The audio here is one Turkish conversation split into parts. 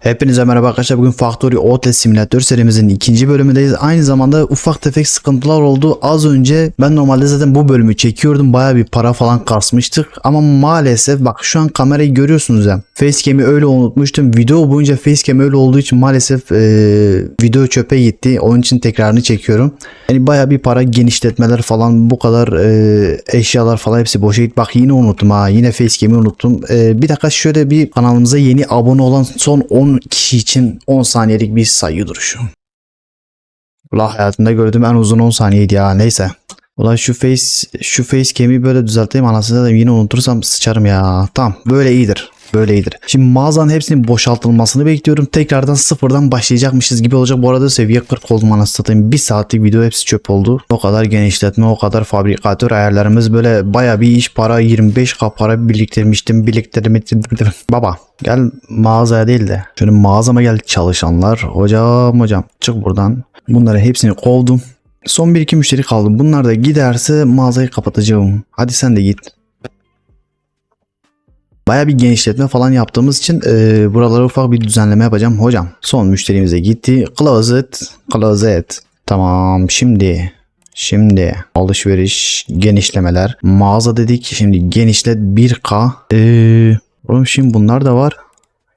Hepinize merhaba arkadaşlar. Bugün Factory Outlet Simulator serimizin ikinci bölümündeyiz. Aynı zamanda ufak tefek sıkıntılar oldu. Az önce ben normalde zaten bu bölümü çekiyordum. Baya bir para falan kasmıştık. Ama maalesef bak şu an kamerayı görüyorsunuz ya. Facecam'i öyle unutmuştum. Video boyunca Facecam öyle olduğu için maalesef eee, video çöpe gitti. Onun için tekrarını çekiyorum. Yani baya bir para genişletmeler falan bu kadar eee, eşyalar falan hepsi boşa gitti. Bak yine unuttum ha. Yine Facecam'i unuttum. Eee, bir dakika şöyle bir kanalımıza yeni abone olan son 10 kişi için 10 saniyelik bir sayı duruşu. Ulan hayatımda gördüğüm en uzun 10 saniyeydi ya. Neyse. Ulan şu face şu face cam'i böyle düzelteyim anasını da yine unutursam sıçarım ya. Tamam böyle iyidir. Böyle iyidir. Şimdi mağazanın hepsinin boşaltılmasını bekliyorum. Tekrardan sıfırdan başlayacakmışız gibi olacak. Bu arada seviye 40 oldum anasını satayım. Bir saatlik video hepsi çöp oldu. O kadar genişletme, o kadar fabrikatör ayarlarımız böyle baya bir iş para 25 k para biriktirmiştim. Biriktirmiştim. Baba gel mağazaya değil de şöyle mağazama gel çalışanlar. Hocam hocam çık buradan. Bunları hepsini kovdum. Son bir iki müşteri kaldı. Bunlar da giderse mağazayı kapatacağım. Hadi sen de git. Baya bir genişletme falan yaptığımız için e, buralara ufak bir düzenleme yapacağım. Hocam son müşterimize gitti. Closet, closet. Tamam şimdi Şimdi alışveriş, genişlemeler, mağaza dedik. Şimdi genişlet 1K. Ee, oğlum şimdi bunlar da var.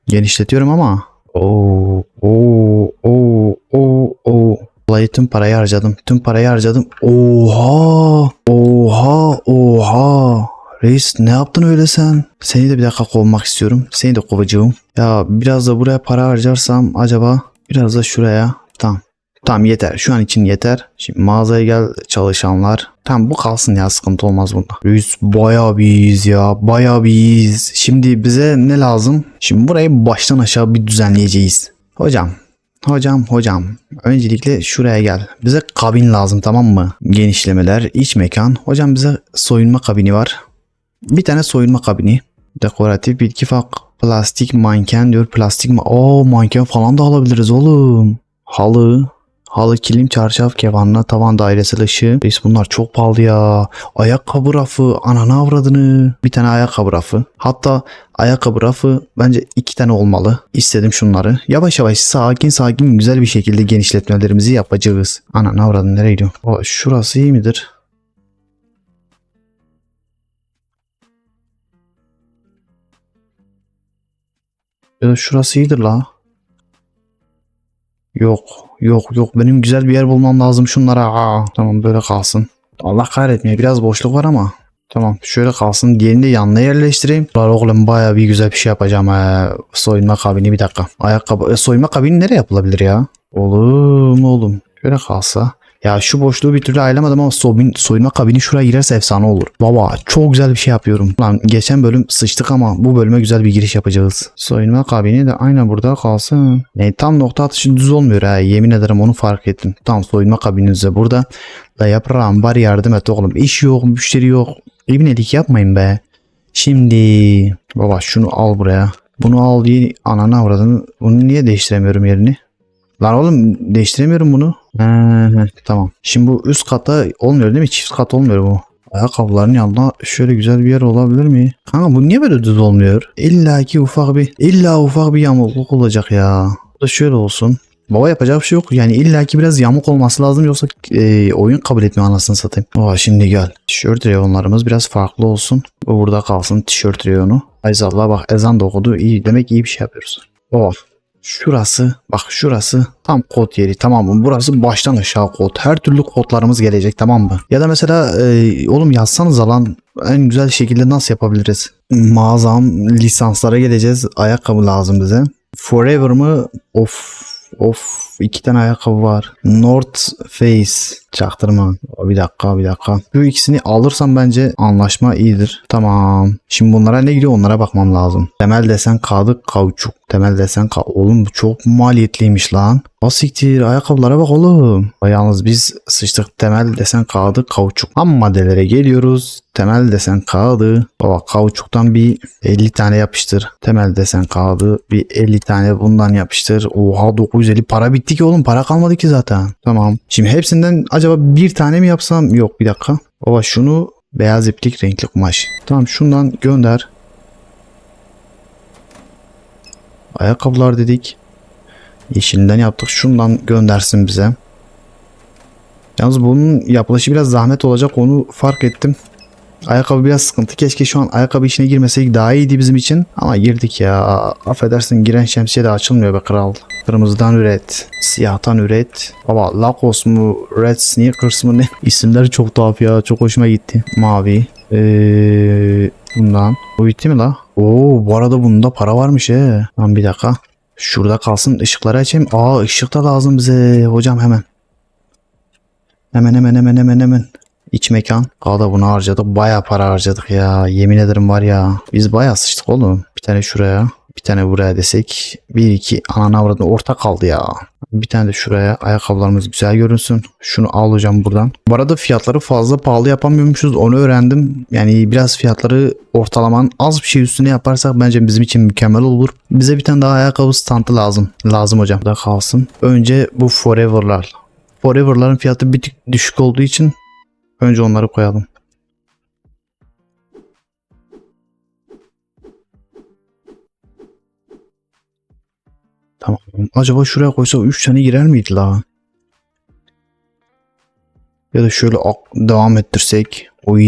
Genişletiyorum ama. Oo, oo, oo, oo, oo. Vallahi tüm parayı harcadım. Tüm parayı harcadım. Oha! Oha! Oha! Reis ne yaptın öyle sen? Seni de bir dakika kovmak istiyorum. Seni de kovacağım. Ya biraz da buraya para harcarsam acaba biraz da şuraya. Tamam. Tamam yeter. Şu an için yeter. Şimdi mağazaya gel çalışanlar. Tamam bu kalsın ya sıkıntı olmaz bunda. Reis bayağı bir iyiyiz ya. Bayağı bir iyiyiz. Şimdi bize ne lazım? Şimdi burayı baştan aşağı bir düzenleyeceğiz. Hocam Hocam hocam öncelikle şuraya gel. Bize kabin lazım tamam mı? Genişlemeler, iç mekan. Hocam bize soyunma kabini var. Bir tane soyunma kabini. Dekoratif bitki fak. Plastik manken diyor. Plastik ma Oo manken falan da alabiliriz oğlum. Halı. Halı, kilim, çarşaf, kevanla, tavan dairesel ışığı. Reis bunlar çok pahalı ya. Ayakkabı rafı, ananı avradını. Bir tane ayakkabı rafı. Hatta ayakkabı rafı bence iki tane olmalı. İstedim şunları. Yavaş yavaş sakin sakin güzel bir şekilde genişletmelerimizi yapacağız. Ananı avradını nereye gidiyor? O, şurası iyi midir? Ya da şurası iyidir la. Yok yok yok benim güzel bir yer bulmam lazım şunlara. Aa, tamam böyle kalsın. Allah kahretmiyor biraz boşluk var ama. Tamam şöyle kalsın. Diğerini de yanına yerleştireyim. Lan oğlum baya bir güzel bir şey yapacağım. He. Soyunma kabini bir dakika. Ayakkabı. E, soyunma kabini nereye yapılabilir ya? Oğlum oğlum. Şöyle kalsa. Ya şu boşluğu bir türlü ayıramadım ama soyun, soyunma kabini şuraya girerse efsane olur. Baba çok güzel bir şey yapıyorum. Lan geçen bölüm sıçtık ama bu bölüme güzel bir giriş yapacağız. Soyunma kabini de aynen burada kalsın. Ne tam nokta atışı düz olmuyor ha. Yemin ederim onu fark ettim. Tam soyunma kabininiz de burada. La yaprağım bari yardım et oğlum. İş yok müşteri yok. İbnelik yapmayın be. Şimdi baba şunu al buraya. Bunu al diye ananı avradını. Bunu niye değiştiremiyorum yerini? Lan oğlum değiştiremiyorum bunu. He, tamam. Şimdi bu üst kata olmuyor değil mi? Çift kat olmuyor bu. Ayakkabıların yanında şöyle güzel bir yer olabilir mi? Kanka bu niye böyle düz olmuyor? İlla ki ufak bir illa ufak bir yamukluk olacak ya. Bu da şöyle olsun. Baba yapacak bir şey yok. Yani illa ki biraz yamuk olması lazım yoksa e, oyun kabul etmiyor anasını satayım. Aa şimdi gel. Tişört reyonlarımız biraz farklı olsun. Bu burada kalsın tişört reyonu. Ayzallah bak ezan da okudu. İyi demek iyi bir şey yapıyoruz. Oh Şurası bak şurası tam kod yeri tamam mı? Burası baştan aşağı kod. Her türlü kodlarımız gelecek tamam mı? Ya da mesela e, oğlum yazsanız lan en güzel şekilde nasıl yapabiliriz? Mağazam lisanslara geleceğiz. Ayakkabı lazım bize. Forever mı? Of of iki tane ayakkabı var. North Face çaktırma. Bir dakika bir dakika. Bu ikisini alırsam bence anlaşma iyidir. Tamam. Şimdi bunlara ne gidiyor onlara bakmam lazım. Temel desen kağıdı kauçuk. Temel desen ka Oğlum bu çok maliyetliymiş lan. Basiktir ayakkabılara bak oğlum. Yalnız biz sıçtık temel desen kağıdı kauçuk. Ham maddelere geliyoruz. Temel desen kağıdı. Baba kauçuktan bir 50 tane yapıştır. Temel desen kağıdı bir 50 tane bundan yapıştır. Oha 950 para bitti ki oğlum. Para kalmadı ki zaten. Tamam. Şimdi hepsinden acaba bir tane mi yapsam? Yok bir dakika. Baba şunu beyaz iplik renkli kumaş. Tamam şundan gönder. Ayakkabılar dedik. Yeşilinden yaptık. Şundan göndersin bize. Yalnız bunun yapılışı biraz zahmet olacak onu fark ettim. Ayakkabı biraz sıkıntı. Keşke şu an ayakkabı işine girmeseydik daha iyiydi bizim için. Ama girdik ya. Affedersin giren şemsiye de açılmıyor be kral. Kırmızıdan üret. Siyahtan üret. Baba Lacoste mu? Red Sneakers mı ne? İsimleri çok tuhaf ya. Çok hoşuma gitti. Mavi. Ee, bundan. Bu bitti mi la? Oo bu arada bunda para varmış he. Lan bir dakika. Şurada kalsın ışıkları açayım. Aa ışık da lazım bize. Hocam hemen. Hemen hemen hemen hemen hemen. İç mekan. Kağıda bunu harcadık. Baya para harcadık ya. Yemin ederim var ya. Biz baya sıçtık oğlum. Bir tane şuraya. Bir tane buraya desek. Bir iki anana avradına orta kaldı ya. Bir tane de şuraya. Ayakkabılarımız güzel görünsün. Şunu al hocam buradan. Bu arada fiyatları fazla pahalı yapamıyormuşuz. Onu öğrendim. Yani biraz fiyatları ortalaman az bir şey üstüne yaparsak bence bizim için mükemmel olur. Bize bir tane daha ayakkabı standı lazım. Lazım hocam. Da kalsın. Önce bu Forever'lar. Forever'ların fiyatı bir tık düşük olduğu için önce onları koyalım. Tamam. Acaba şuraya koysak 3 tane girer miydi la? Ya da şöyle devam ettirsek. Oy,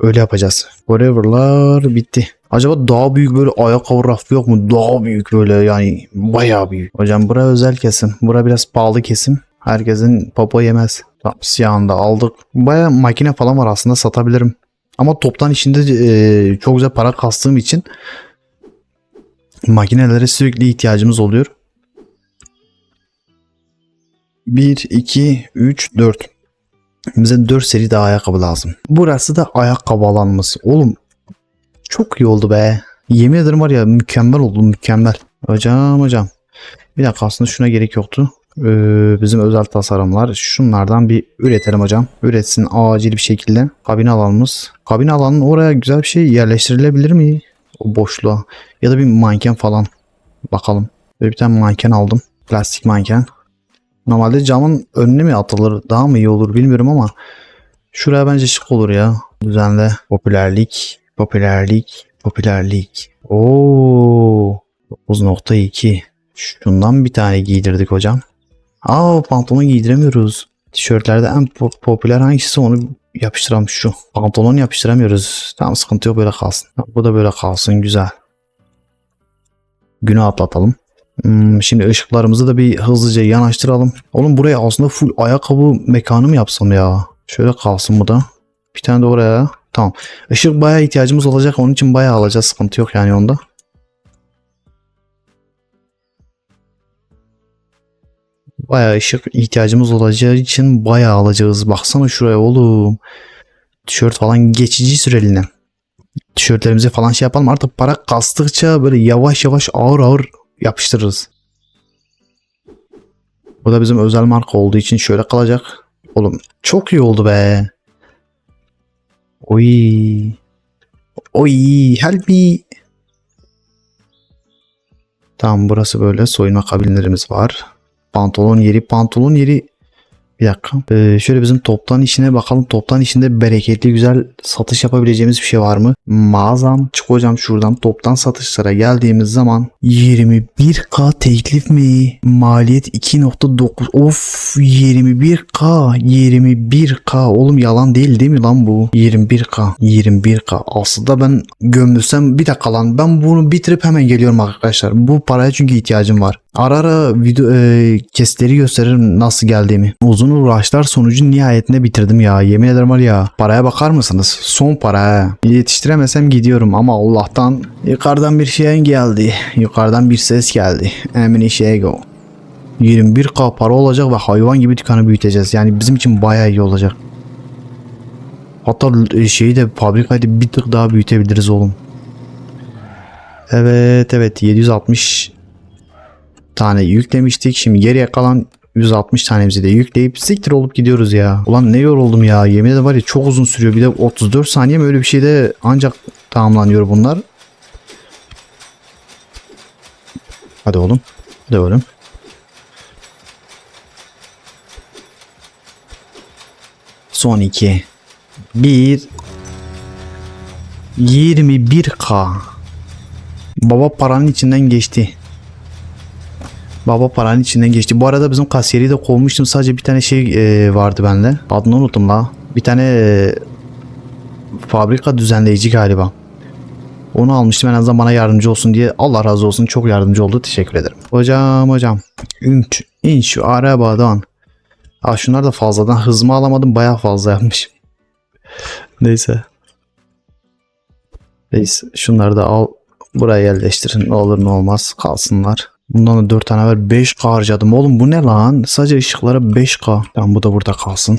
öyle yapacağız. Forever'lar bitti. Acaba daha büyük böyle ayakkabı rafı yok mu? Daha büyük böyle yani bayağı büyük. Hocam bura özel kesim. Bura biraz pahalı kesim. Herkesin popo yemez. Siyahını aldık. Bayağı makine falan var aslında satabilirim. Ama toptan içinde e, çok güzel para kastığım için makinelere sürekli ihtiyacımız oluyor. 1, 2, 3, 4. Bize 4 seri daha ayakkabı lazım. Burası da ayakkabı alanımız. Oğlum çok iyi oldu be. Yemin ederim var ya mükemmel oldu mükemmel. Hocam hocam. Bir dakika aslında şuna gerek yoktu. Ee, bizim özel tasarımlar. Şunlardan bir üretelim hocam. Üretsin acil bir şekilde. Kabine alanımız. Kabine alanının oraya güzel bir şey yerleştirilebilir mi? O boşluğa. Ya da bir manken falan. Bakalım. Böyle bir tane manken aldım. Plastik manken. Normalde camın önüne mi atılır daha mı iyi olur bilmiyorum ama şuraya bence şık olur ya. Düzenle popülerlik, popülerlik, popülerlik. Oo 9.2. Şundan bir tane giydirdik hocam. Aa pantolon giydiremiyoruz. Tişörtlerde en po- popüler hangisi onu yapıştıralım şu. Pantolon yapıştıramıyoruz. Tamam sıkıntı yok böyle kalsın. Bu da böyle kalsın güzel. Günü atlatalım. Hmm, şimdi ışıklarımızı da bir hızlıca yanaştıralım. Oğlum buraya aslında full ayakkabı mekanı mı yapsam ya? Şöyle kalsın bu da. Bir tane de oraya. Tamam. Işık bayağı ihtiyacımız olacak. Onun için bayağı alacağız. Sıkıntı yok yani onda. Bayağı ışık ihtiyacımız olacağı için bayağı alacağız. Baksana şuraya oğlum. Tişört falan geçici süreliğine. Tişörtlerimize falan şey yapalım. Artık para kastıkça böyle yavaş yavaş ağır ağır yapıştırırız. Bu da bizim özel marka olduğu için şöyle kalacak. Oğlum çok iyi oldu be. Oy. Oy help me. Tamam burası böyle soyunma kabinlerimiz var. Pantolon yeri pantolon yeri bir dakika. Ee, şöyle bizim toptan işine bakalım. Toptan işinde bereketli güzel satış yapabileceğimiz bir şey var mı? Mağazam. Çık hocam şuradan toptan satışlara geldiğimiz zaman 21k teklif mi? Maliyet 2.9. Of 21k. 21k. Oğlum yalan değil değil mi lan bu? 21k. 21k. Aslında ben gömülsem bir dakika lan. Ben bunu bitirip hemen geliyorum arkadaşlar. Bu paraya çünkü ihtiyacım var. Ara ara video e, kesitleri gösteririm nasıl geldiğimi. Uzun uğraşlar sonucu nihayetinde bitirdim ya. Yemin ederim var ya. Paraya bakar mısınız? Son para. Yetiştiremesem gidiyorum ama Allah'tan yukarıdan bir şey geldi. Yukarıdan bir ses geldi. Emini Şego. 21k para olacak ve hayvan gibi dükkanı büyüteceğiz. Yani bizim için bayağı iyi olacak. Hatta e, şeyi de fabrikayı da bir tık daha büyütebiliriz oğlum. Evet evet 760 tane yüklemiştik. Şimdi geriye kalan 160 tanemizi de yükleyip siktir olup gidiyoruz ya. Ulan ne yoruldum ya. Yemin ederim var ya çok uzun sürüyor. Bir de 34 saniye mi öyle bir şeyde ancak tamamlanıyor bunlar. Hadi oğlum. Hadi oğlum. Son 2. 1 21k. Baba paranın içinden geçti. Baba paranın içinden geçti. Bu arada bizim kasiyeri de kovmuştum. Sadece bir tane şey e, vardı bende. Adını unuttum la. Bir tane e, fabrika düzenleyici galiba. Onu almıştım en azından bana yardımcı olsun diye. Allah razı olsun çok yardımcı oldu. Teşekkür ederim. Hocam hocam. İn, in şu arabadan. Aa, şunlar da fazladan hızımı alamadım. Bayağı fazla yapmış. Neyse. Neyse şunları da al. Buraya yerleştirin. Ne olur ne olmaz. Kalsınlar. Bundan da 4 tane var. 5K harcadım. Oğlum bu ne lan? Sadece ışıklara 5K. Tamam bu da burada kalsın.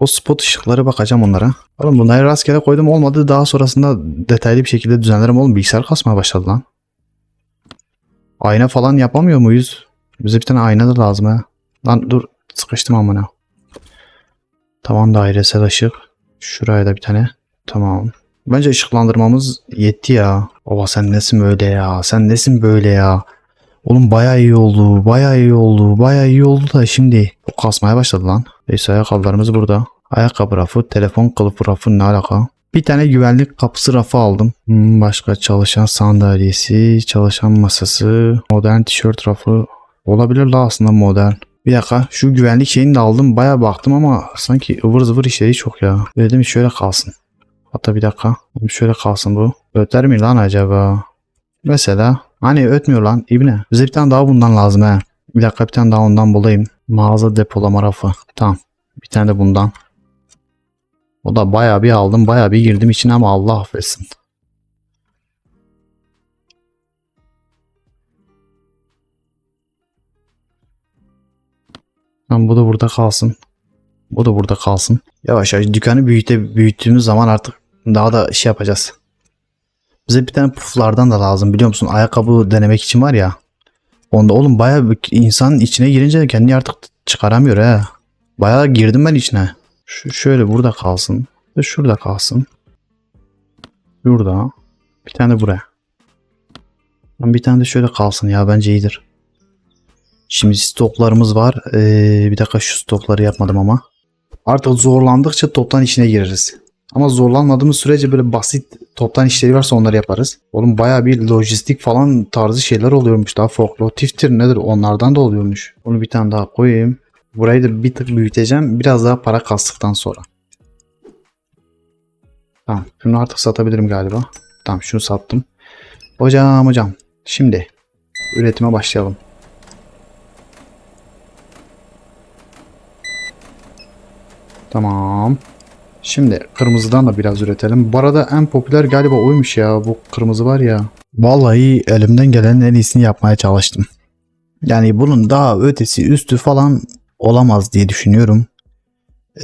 O spot ışıklara bakacağım onlara. Oğlum bunları rastgele koydum olmadı. Daha sonrasında detaylı bir şekilde düzenlerim. Oğlum bilgisayar kasmaya başladı lan. Ayna falan yapamıyor muyuz? Bize bir tane ayna da lazım ha. Lan dur sıkıştım amına. Tavan dairesel ışık. Şuraya da bir tane. Tamam. Bence ışıklandırmamız yetti ya. Baba sen nesin böyle ya? Sen nesin böyle ya? Oğlum bayağı iyi oldu. Bayağı iyi oldu. Bayağı iyi oldu da şimdi. O kasmaya başladı lan. Neyse ayakkabılarımız burada. Ayakkabı rafı, telefon kılıfı rafı ne alaka? Bir tane güvenlik kapısı rafı aldım. Hmm, başka çalışan sandalyesi, çalışan masası, modern tişört rafı. Olabilir la aslında modern. Bir dakika şu güvenlik şeyini de aldım. Baya baktım ama sanki ıvır zıvır işleri çok ya. Dedim şöyle kalsın. Hatta bir dakika. Şöyle kalsın bu. Öter mi lan acaba? Mesela hani ötmüyor lan İbne. Bize bir tane daha bundan lazım he. Bir dakika bir tane daha ondan bulayım. Mağaza depolama rafı. Tamam. Bir tane de bundan. O da bayağı bir aldım. Bayağı bir girdim içine ama Allah affetsin. Tamam bu da burada kalsın. Bu da burada kalsın. Yavaş yavaş dükkanı büyüte, büyüttüğümüz zaman artık daha da şey yapacağız. Bize bir tane puflardan da lazım biliyor musun? Ayakkabı denemek için var ya. Onda oğlum bayağı insanın içine girince kendini artık çıkaramıyor he. Bayağı girdim ben içine. Şu şöyle burada kalsın. Ve şurada kalsın. Burada. Bir tane buraya. Bir tane de şöyle kalsın ya bence iyidir. Şimdi stoklarımız var. Ee, bir dakika şu stokları yapmadım ama. Artık zorlandıkça toptan içine gireriz. Ama zorlanmadığımız sürece böyle basit toptan işleri varsa onları yaparız. Oğlum baya bir lojistik falan tarzı şeyler oluyormuş. Daha forklotiftir nedir onlardan da oluyormuş. Onu bir tane daha koyayım. Burayı da bir tık büyüteceğim. Biraz daha para kastıktan sonra. Tamam. Şunu artık satabilirim galiba. Tamam şunu sattım. Hocam hocam. Şimdi üretime başlayalım. Tamam. Şimdi kırmızıdan da biraz üretelim. Bu arada en popüler galiba oymuş ya. Bu kırmızı var ya. Vallahi elimden gelenin en iyisini yapmaya çalıştım. Yani bunun daha ötesi üstü falan olamaz diye düşünüyorum.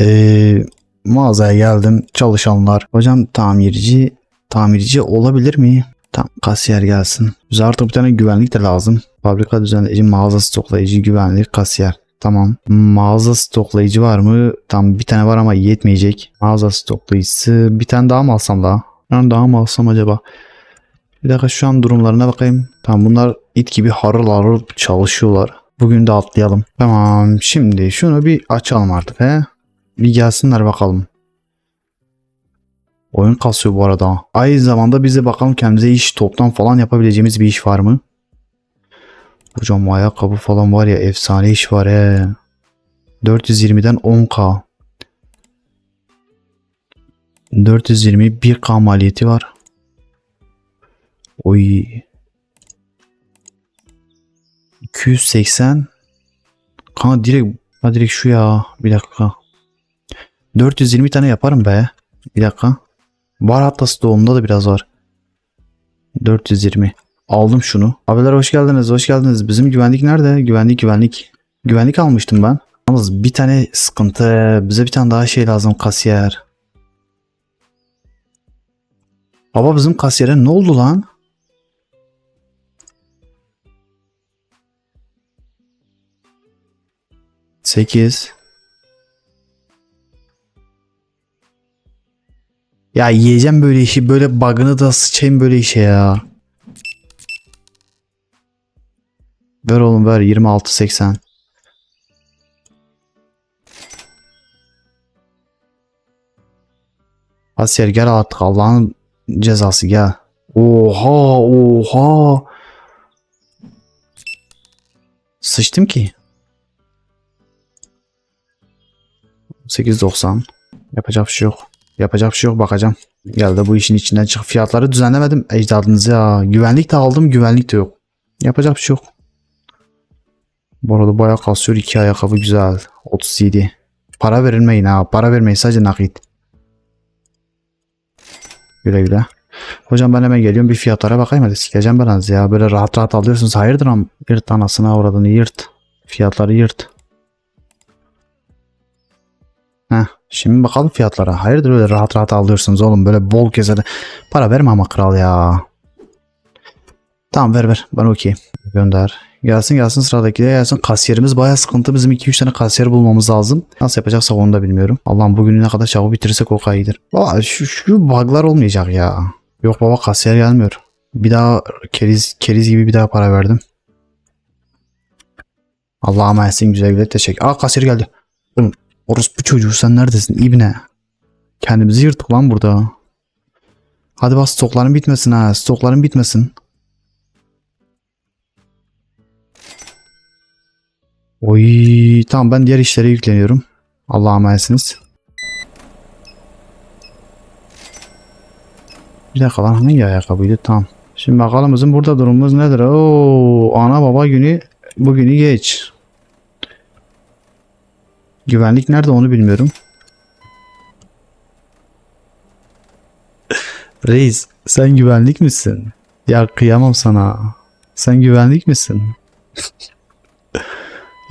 Ee, mağazaya geldim. Çalışanlar. Hocam tamirci tamirci olabilir mi? Tam kasiyer gelsin. Bize artık bir tane güvenlik de lazım. Fabrika düzenleyici, mağaza stoklayıcı, güvenlik, kasiyer. Tamam. Mağaza stoklayıcı var mı? Tam bir tane var ama yetmeyecek. Mağaza stoklayıcısı. Bir tane daha mı alsam daha? Tane daha mı alsam acaba? Bir dakika şu an durumlarına bakayım. Tamam bunlar it gibi harıl harıl çalışıyorlar. Bugün de atlayalım. Tamam şimdi şunu bir açalım artık he. Bir gelsinler bakalım. Oyun kasıyor bu arada. Aynı zamanda bize bakalım kendimize iş toptan falan yapabileceğimiz bir iş var mı? Hocam ayakkabı falan var ya efsane iş var he. 420'den 10k. 420 1k maliyeti var. Oy. 280. Kanka direkt, ha direkt şu ya. Bir dakika. 420 tane yaparım be. Bir dakika. Var hatta stoğumda da biraz var. 420. Aldım şunu. Abiler hoş geldiniz, hoş geldiniz. Bizim güvenlik nerede? Güvenlik, güvenlik. Güvenlik almıştım ben. Yalnız bir tane sıkıntı. Bize bir tane daha şey lazım kasiyer. Baba bizim kasiyere ne oldu lan? Sekiz. Ya yiyeceğim böyle işi. Böyle bug'ını da sıçayım böyle işe ya. Ver oğlum ver 26.80. Asiyer gel artık Allah'ın cezası gel. Oha oha. Sıçtım ki. 8.90. Yapacak bir şey yok. Yapacak bir şey yok bakacağım. Gel de bu işin içinden çık. Fiyatları düzenlemedim. Ecdadınız ya. Güvenlik de aldım. Güvenlik de yok. Yapacak bir şey yok. Bu arada bayağı kasıyor. iki ayakkabı güzel. 37. Para verilmeyin ha. Para vermeyin sadece nakit. Güle güle. Hocam ben hemen geliyorum bir fiyatlara bakayım hadi sikeceğim ben az ya. Böyle rahat rahat alıyorsunuz. Hayırdır am? Yırt anasına uğradığını yırt. Fiyatları yırt. Heh, şimdi bakalım fiyatlara. Hayırdır öyle rahat rahat alıyorsunuz oğlum. Böyle bol kesede. Para verme ama kral ya. Tamam ver ver. Ben okey. Gönder. Gelsin gelsin sıradaki de gelsin. Kasiyerimiz bayağı sıkıntı. Bizim 2-3 tane kasiyer bulmamız lazım. Nasıl yapacaksak onu da bilmiyorum. Allah'ım bugünü ne kadar çabuk bitirirsek o kadar iyidir. Valla şu, şu buglar olmayacak ya. Yok baba kasiyer gelmiyor. Bir daha keriz, keriz gibi bir daha para verdim. Allah'a emanetsin güzel güzel teşekkür. Aa kasiyer geldi. Oğlum orospu çocuğu sen neredesin ibne? Kendimizi yırttık lan burada. Hadi bak stokların bitmesin ha. Stokların bitmesin. Oy tamam ben diğer işlere yükleniyorum. Allah'a emanetsiniz. Bir dakika lan hangi ayakkabıydı? Tamam. Şimdi bakalım bizim burada durumumuz nedir? Oo, ana baba günü bugünü geç. Güvenlik nerede onu bilmiyorum. Reis sen güvenlik misin? Ya kıyamam sana. Sen güvenlik misin?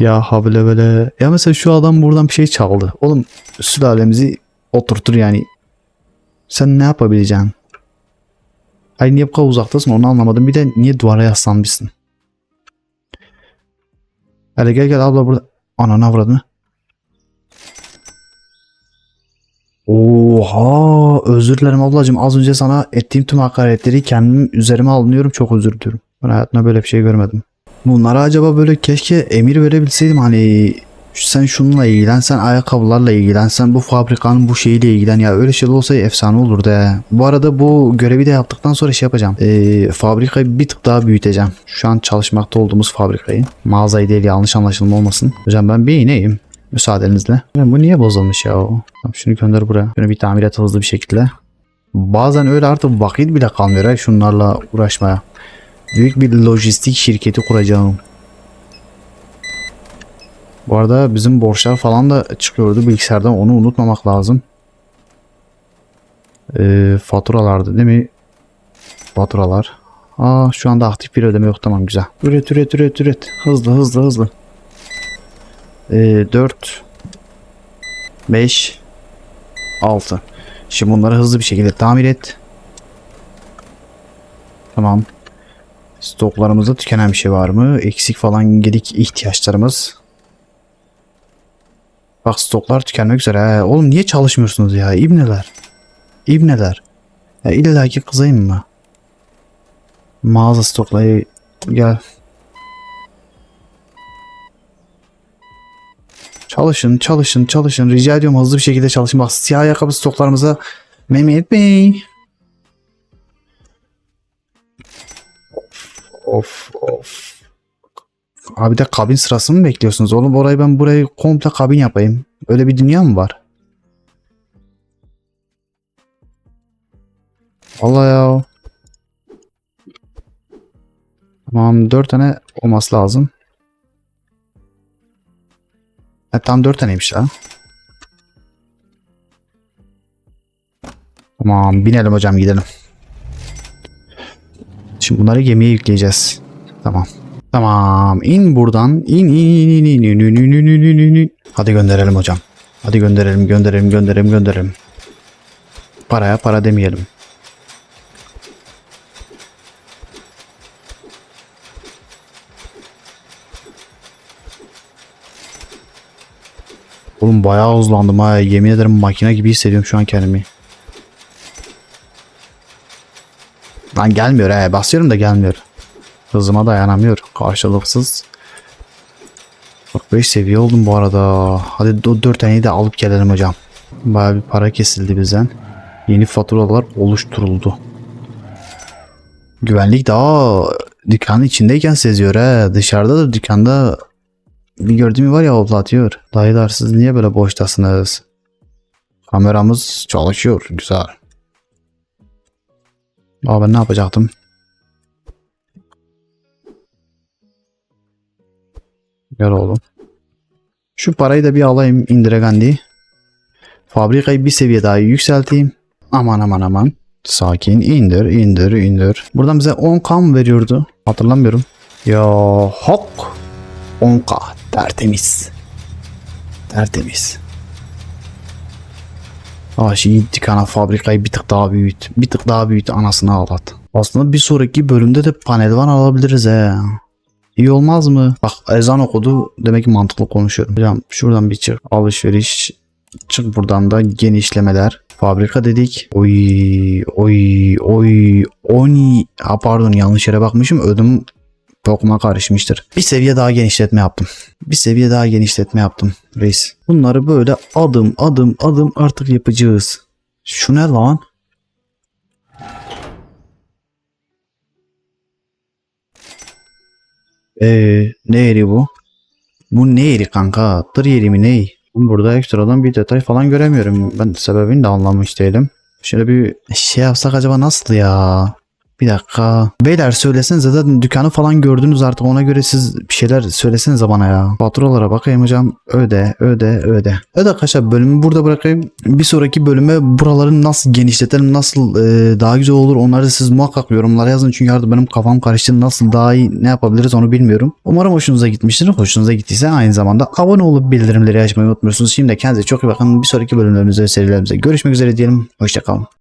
ya havle böyle. Ya mesela şu adam buradan bir şey çaldı. Oğlum sülalemizi oturtur yani. Sen ne yapabileceksin? Ay niye bu kadar uzaktasın onu anlamadım. Bir de niye duvara yaslanmışsın? Hadi gel gel abla burada. Ananı avradını. Oha özür dilerim ablacığım az önce sana ettiğim tüm hakaretleri kendim üzerime alınıyorum çok özür diliyorum. Ben hayatımda böyle bir şey görmedim. Bunlara acaba böyle keşke emir verebilseydim hani sen şununla ilgilen sen ayakkabılarla ilgilen sen bu fabrikanın bu şeyiyle ilgilen ya öyle şey olsa efsane olurdu he. Bu arada bu görevi de yaptıktan sonra şey yapacağım. Ee, fabrikayı bir tık daha büyüteceğim. Şu an çalışmakta olduğumuz fabrikayı. Mağazayı değil yanlış anlaşılma olmasın. Hocam ben bir ineyim. Müsaadenizle. Ya bu niye bozulmuş ya? Şunu gönder buraya. Şunu bir tamir et hızlı bir şekilde. Bazen öyle artık vakit bile kalmıyor ha şunlarla uğraşmaya. Büyük bir lojistik şirketi kuracağım. Bu arada bizim borçlar falan da çıkıyordu bilgisayardan onu unutmamak lazım. Ee, faturalardı değil mi? Faturalar. Aa şu anda aktif bir ödeme yok tamam güzel. Üret üret üret üret. Hızlı hızlı hızlı. Ee, 4 5 6 Şimdi bunları hızlı bir şekilde tamir et. Tamam. Stoklarımızda tükenen bir şey var mı? Eksik falan gedik ihtiyaçlarımız. Bak stoklar tükenmek üzere. He. Oğlum niye çalışmıyorsunuz ya? İbneler. İbneler. Ya illa ki kızayım mı? Mağaza stoklayı gel. Çalışın, çalışın, çalışın. Rica ediyorum hızlı bir şekilde çalışın. Bak siyah ayakkabı stoklarımıza Mehmet Bey. Of of. Abi de kabin sırası mı bekliyorsunuz? Oğlum orayı ben burayı komple kabin yapayım. Öyle bir dünya mı var? Allah ya. Tamam 4 tane olması lazım. Ha, tam 4 taneymiş ha. Tamam binelim hocam gidelim. Şimdi bunları gemiye yükleyeceğiz. Tamam. Tamam in buradan. İn in in in in in in in in in. Hadi gönderelim hocam. Hadi gönderelim gönderelim gönderelim gönderelim. Paraya para demeyelim. Oğlum bayağı hızlandım ha. Yemin ederim makine gibi hissediyorum şu an kendimi. Lan gelmiyor he. Basıyorum da gelmiyor. Hızıma dayanamıyor. Karşılıksız. 45 seviye oldum bu arada. Hadi 4 taneyi de alıp gelelim hocam. Bayağı bir para kesildi bizden. Yeni faturalar oluşturuldu. Güvenlik daha dükkanın içindeyken seziyor he. Dışarıda da dükkanda bir gördüğümü var ya hoplatıyor. Dayılar siz niye böyle boştasınız? Kameramız çalışıyor. Güzel. Aa ben ne yapacaktım? Gel oğlum. Şu parayı da bir alayım Indira Gandhi. Fabrikayı bir seviye daha yükselteyim. Aman aman aman. Sakin indir indir indir. Buradan bize 10k mı veriyordu? Hatırlamıyorum. Ya hok. 10k tertemiz. Tertemiz. Aa şey dükkana fabrikayı bir tık daha büyüt. Bir tık daha büyüt anasını ağlat. Aslında bir sonraki bölümde de panelvan alabiliriz he. İyi olmaz mı? Bak ezan okudu demek ki mantıklı konuşuyorum. Hocam şuradan bir çık. Alışveriş. Çık buradan da genişlemeler. Fabrika dedik. Oy oy oy oni. Ha pardon yanlış yere bakmışım. Ödüm okuma karışmıştır. Bir seviye daha genişletme yaptım. Bir seviye daha genişletme yaptım reis. Bunları böyle adım adım adım artık yapacağız. Şu ne lan? Eee ne yeri bu? Bu ne yeri kanka? Tır yeri mi ne? Burada ekstradan bir detay falan göremiyorum. Ben sebebini de anlamış değilim. Şöyle bir şey yapsak acaba nasıl ya? Bir dakika. Beyler söylesenize zaten dükkanı falan gördünüz artık ona göre siz bir şeyler söylesenize bana ya. Faturalara bakayım hocam. Öde, öde, öde. Evet arkadaşlar bölümü burada bırakayım. Bir sonraki bölüme buraları nasıl genişletelim, nasıl e, daha güzel olur onları siz muhakkak yorumlara yazın. Çünkü artık benim kafam karıştı. Nasıl daha iyi ne yapabiliriz onu bilmiyorum. Umarım hoşunuza gitmiştir. Hoşunuza gittiyse aynı zamanda abone olup bildirimleri açmayı unutmuyorsunuz. Şimdi kendinize çok iyi bakın. Bir sonraki bölümlerimizde ve serilerimizde görüşmek üzere diyelim. Hoşçakalın.